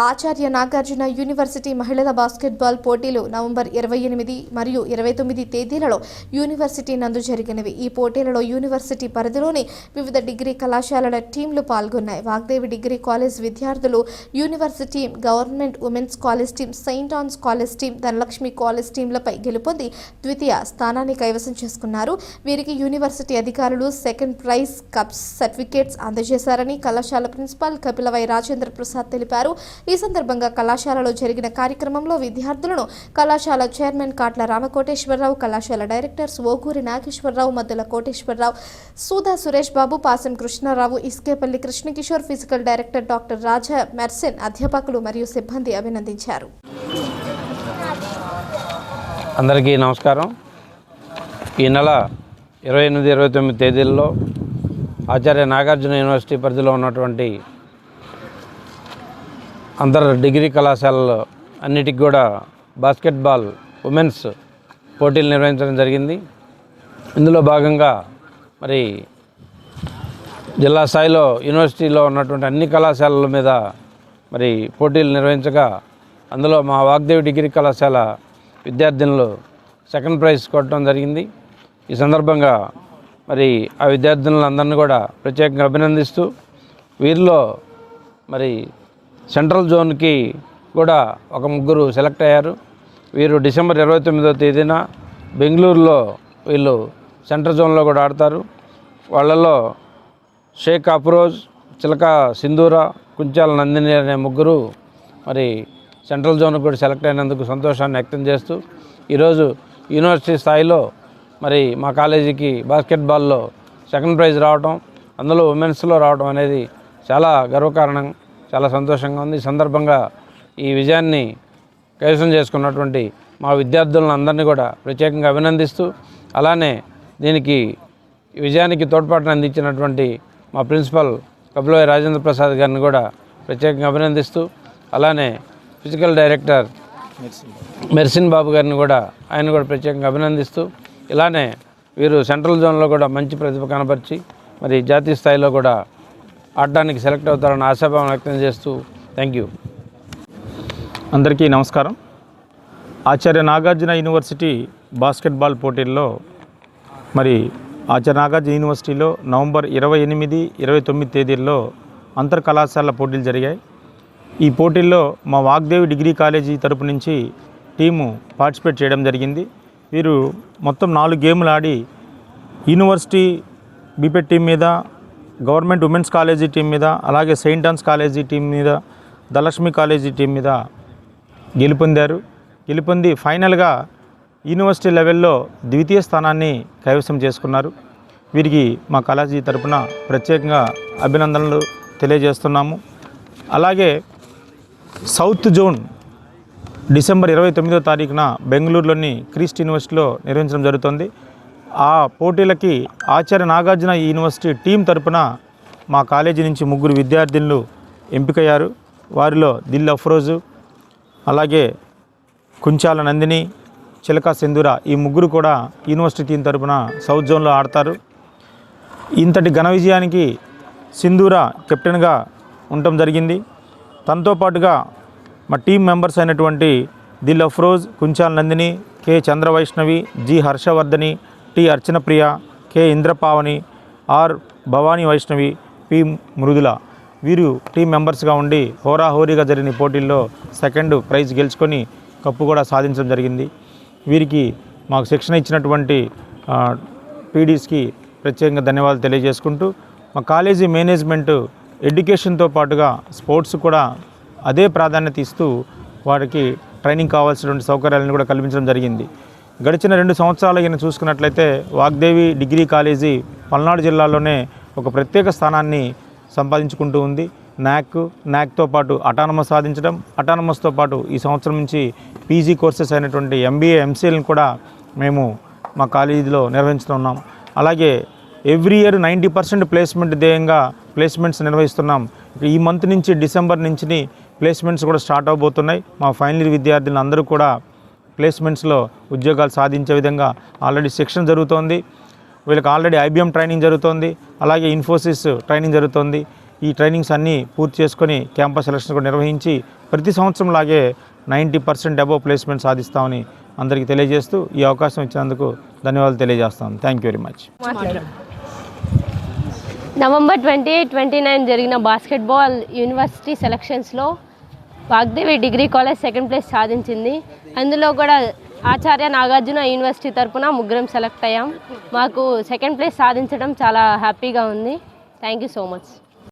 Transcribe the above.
ఆచార్య Nagarjuna university మహిళల basketball పోటీలు November ఇరవై ఎనిమిది మరియు ఇరవై తొమ్మిది తేదీలలో యూనివర్సిటీ నందు జరిగినవి. ఈ పోటీలలో యూనివర్సిటీ పరిధిలోని వివిధ డిగ్రీ కళాశాలల టీంలు పాల్గొన్నాయి. వాగ్దేవి డిగ్రీ కాలేజ్ విద్యార్థులు university government women's college team saint Ann's college team Dhanalakshmi college టీంలపై గెలుపొంది ద్వితీయ స్థానాన్ని కైవసం చేసుకున్నారు. వీరికి యూనివర్సిటీ అధికారులు సెకండ్ ప్రైజ్ కప్స్ సర్టిఫికేట్స్ అందజేశారని కళాశాల ప్రిన్సిపాల్ కపిలవై రాజేంద్ర ప్రసాద్ తెలిపారు. ఈ సందర్భంగా కళాశాలలో జరిగిన కార్యక్రమంలో విద్యార్థులను కళాశాల చైర్మన్ కాట్ల రామకోటేశ్వరరావు కళాశాల directors Oguri Nageswararao Maddula Koteswararao Suda Suresh Babu Pasam Krishnarao Iskepalli Krishnakishore physical director doctor Raja Mersen అధ్యాపకులు మరియు సిబ్బంది అభినందించారు. అందరికీ నమస్కారం. ఈ నెల ఇరవై ఎనిమిది ఇరవై తొమ్మిది తేదీల్లో ఆచార్య నాగార్జున యూనివర్సిటీ పరిధిలో ఉన్నటువంటి అందరు డిగ్రీ కళాశాలలు అన్నిటికి కూడా బాస్కెట్బాల్ ఉమెన్స్ పోటీలు నిర్వహించడం జరిగింది. ఇందులో భాగంగా మరి జిల్లా స్థాయిలో యూనివర్సిటీలో ఉన్నటువంటి అన్ని కళాశాలల మీద మరి పోటీలు నిర్వహించగా అందులో మా వాగ్దేవి డిగ్రీ కళాశాల విద్యార్థినులు సెకండ్ ప్రైజ్ కొట్టడం జరిగింది. ఈ సందర్భంగా మరి ఆ విద్యార్థినులందరినీ కూడా ప్రత్యేకంగా అభినందిస్తూ వీరిలో మరి సెంట్రల్ జోన్కి కూడా ఒక ముగ్గురు సెలెక్ట్ అయ్యారు. వీరు డిసెంబర్ ఇరవై తొమ్మిదో తేదీన బెంగళూరులో వీళ్ళు సెంట్రల్ జోన్లో కూడా ఆడతారు. వాళ్ళలో షేక్ అఫ్రోజ్ చిలక సింధూర కుంచాల నందిని అనే ముగ్గురు మరి సెంట్రల్ జోన్ కూడా సెలెక్ట్ అయినందుకు సంతోషాన్ని వ్యక్తం చేస్తూ ఈరోజు యూనివర్సిటీ స్థాయిలో మరి మా కాలేజీకి బాస్కెట్బాల్లో సెకండ్ ప్రైజ్ రావడం అందులో ఉమెన్స్లో రావడం అనేది చాలా గర్వకారణం. చాలా సంతోషంగా ఉంది. ఈ సందర్భంగా ఈ విజయాన్ని కైవసం చేసుకున్నటువంటి మా విద్యార్థులను అందరినీ కూడా ప్రత్యేకంగా అభినందిస్తూ అలానే దీనికి విజయానికి తోడ్పాటును అందించినటువంటి మా ప్రిన్సిపల్ కపిలోయ రాజేంద్ర ప్రసాద్ గారిని కూడా ప్రత్యేకంగా అభినందిస్తూ అలానే ఫిజికల్ డైరెక్టర్ మెర్సిన్ బాబు గారిని కూడా ఆయన కూడా ప్రత్యేకంగా అభినందిస్తూ ఇలానే వీరు సెంట్రల్ జోన్లో కూడా మంచి ప్రతిభ కనపరిచి మరి జాతీయ స్థాయిలో కూడా ఆడడానికి సెలెక్ట్ అవుతారని ఆశాభావం వ్యక్తం చేస్తూ థ్యాంక్ యూ. అందరికీ నమస్కారం. ఆచార్య నాగార్జున యూనివర్సిటీ బాస్కెట్బాల్ పోటీల్లో మరి ఆచార్య నాగార్జున యూనివర్సిటీలో నవంబర్ ఇరవై ఎనిమిది ఇరవై తొమ్మిది తేదీల్లో అంతర్ కళాశాల పోటీలు జరిగాయి. ఈ పోటీల్లో మా వాగ్దేవి డిగ్రీ కాలేజీ తరపు నుంచి టీము పార్టిసిపేట్ చేయడం జరిగింది. వీరు మొత్తం నాలుగు గేములు ఆడి university B P Ed team మీద గవర్నమెంట్ ఉమెన్స్ కాలేజీ టీం మీద అలాగే సెయింట్ ఆన్స్ కాలేజీ టీం మీద ధనలక్ష్మి కాలేజీ టీం మీద గెలుపొందారు. గెలుపొంది ఫైనల్గా యూనివర్సిటీ లెవెల్లో ద్వితీయ స్థానాన్ని కైవసం చేసుకున్నారు. వీరికి మా కాలేజీ తరపున ప్రత్యేకంగా అభినందనలు తెలియజేస్తున్నాము. అలాగే సౌత్ జోన్ డిసెంబర్ ఇరవై తొమ్మిదో తారీఖున బెంగళూరులోని క్రీస్ట్ యూనివర్సిటీలో నిర్వహించడం జరుగుతుంది. ఆ పోటీలకి ఆచార్య నాగార్జున యూనివర్సిటీ టీం తరపున మా కాలేజీ నుంచి ముగ్గురు విద్యార్థినులు ఎంపికయ్యారు. వారిలో దిల్ అఫ్రోజు అలాగే కుంచాల నందిని చిలక సింధూర ఈ ముగ్గురు కూడా యూనివర్సిటీ టీం తరపున సౌత్ జోన్లో ఆడతారు. ఇంతటి ఘన విజయానికి సింధూర కెప్టెన్గా ఉండటం జరిగింది. తనతో పాటుగా మా టీం మెంబర్స్ అయినటువంటి Dil Afroz Kunchal Nandini K Chandravaishnavi G Harshavardhani T Archanapriya K Indrapavani R Bhavani Vaishnavi P Mrudula. వీరు టీం మెంబర్స్గా ఉండి హోరాహోరీగా జరిగిన పోటీల్లో సెకండ్ ప్రైజ్ గెలుచుకొని కప్పు కూడా సాధించడం జరిగింది. వీరికి మాకు శిక్షణ ఇచ్చినటువంటి పీడీస్కి ప్రత్యేకంగా ధన్యవాదాలు తెలియజేసుకుంటూ మా కాలేజీ మేనేజ్మెంట్ ఎడ్యుకేషన్తో పాటుగా స్పోర్ట్స్ కూడా అదే ప్రాధాన్యత ఇస్తూ వారికి ట్రైనింగ్ కావాల్సినటువంటి సౌకర్యాలను కూడా కల్పించడం జరిగింది. గడిచిన రెండు సంవత్సరాలు ఈయన చూసుకున్నట్లయితే వాగ్దేవి డిగ్రీ కాలేజీ పల్నాడు జిల్లాలోనే ఒక ప్రత్యేక స్థానాన్ని సంపాదించుకుంటూ ఉంది. నాక్ నాక్తో పాటు అటానమస్ సాధించడం అటానమస్తో పాటు ఈ సంవత్సరం నుంచి పీజీ కోర్సెస్ అయినటువంటి ఎంబీఏ ఎంసీఎల్ని కూడా మేము మా కాలేజీలో నిర్వహిస్తున్నాం అలాగే every year ninety percent placement ధ్యేయంగా ప్లేస్మెంట్స్ నిర్వహిస్తున్నాం. ఈ మంత్ నుంచి డిసెంబర్ నుంచి ప్లేస్మెంట్స్ కూడా స్టార్ట్ అవబోతున్నాయి. మా ఫైనల్ ఇయర్ విద్యార్థులు అందరూ కూడా ప్లేస్మెంట్స్లో ఉద్యోగాలు సాధించే విధంగా ఆల్రెడీ శిక్షణ జరుగుతోంది. వీళ్ళకి ఆల్రెడీ ఐబిఎం ట్రైనింగ్ జరుగుతోంది. అలాగే ఇన్ఫోసిస్ ట్రైనింగ్ జరుగుతోంది. ఈ ట్రైనింగ్స్ అన్నీ పూర్తి చేసుకొని క్యాంపస్ సెలక్షన్ కూడా నిర్వహించి ప్రతి సంవత్సరం లాగే నైంటీ పర్సెంట్ అబోవ్ ప్లేస్మెంట్ సాధిస్తామని అందరికీ తెలియజేస్తూ ఈ అవకాశం ఇచ్చినందుకు ధన్యవాదాలు తెలియజేస్తాను thank you very much November twenty eight twenty nine జరిగిన basketball university సెలక్షన్స్లో Vagdevi degree college second place సాధించింది. అందులో కూడా ఆచార్య నాగార్జున యూనివర్సిటీ తరపున ముగ్గురం సెలెక్ట్ అయ్యాం. మాకు సెకండ్ ప్లేస్ సాధించడం చాలా హ్యాపీగా ఉంది. Thank you so much.